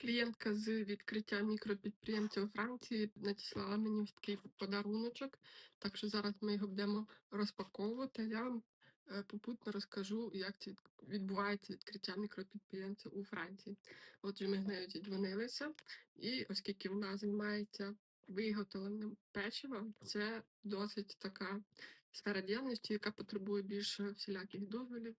Клієнтка з відкриття мікропідприємця у Франції надіслала мені такий подаруночок, так що зараз ми його будемо розпаковувати. Я вам е, попутно розкажу, як це відбувається відкриття мікропідприємця у Франції. Отже, ми з нею зідзвонилися, і оскільки вона займається виготовленням печива, це досить така сфера діяльності, яка потребує більше всіляких дозволів,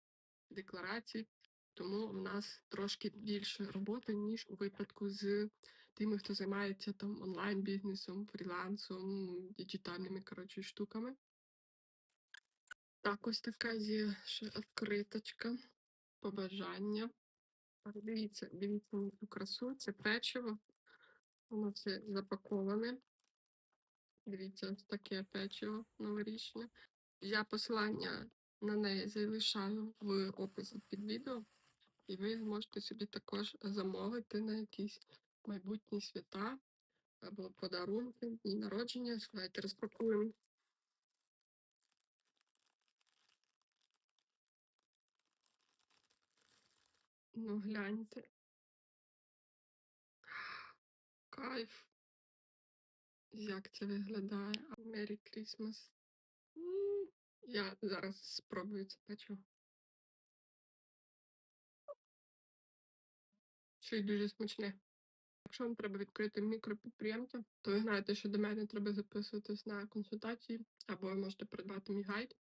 декларацій. Тому в нас трошки більше роботи, ніж у випадку з тими, хто займається там онлайн-бізнесом, фрілансом, діджитальними коротше, штуками. Так, ось така є ще відкриточка, побажання. Дивіться, дивіться на цю красу, це печиво. Воно все запаковане. Дивіться, ось таке печиво новорічне. Я посилання на неї залишаю в описі під відео, і ви зможете собі також замовити на якісь майбутні свята або подарунки, дні народження. Давайте розпакуємо. Ну, гляньте. Кайф. Як це виглядає? Merry Christmas. Я зараз спробую це печиво. Й дуже смачне. Якщо вам треба відкрити мікропідприємця, то ви знаєте, що до мене треба записуватись на консультації, або ви можете придбати мій гайд.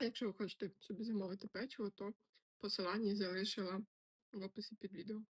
Якщо ви хочете собі замовити печиво, то посилання залишила в описі під відео.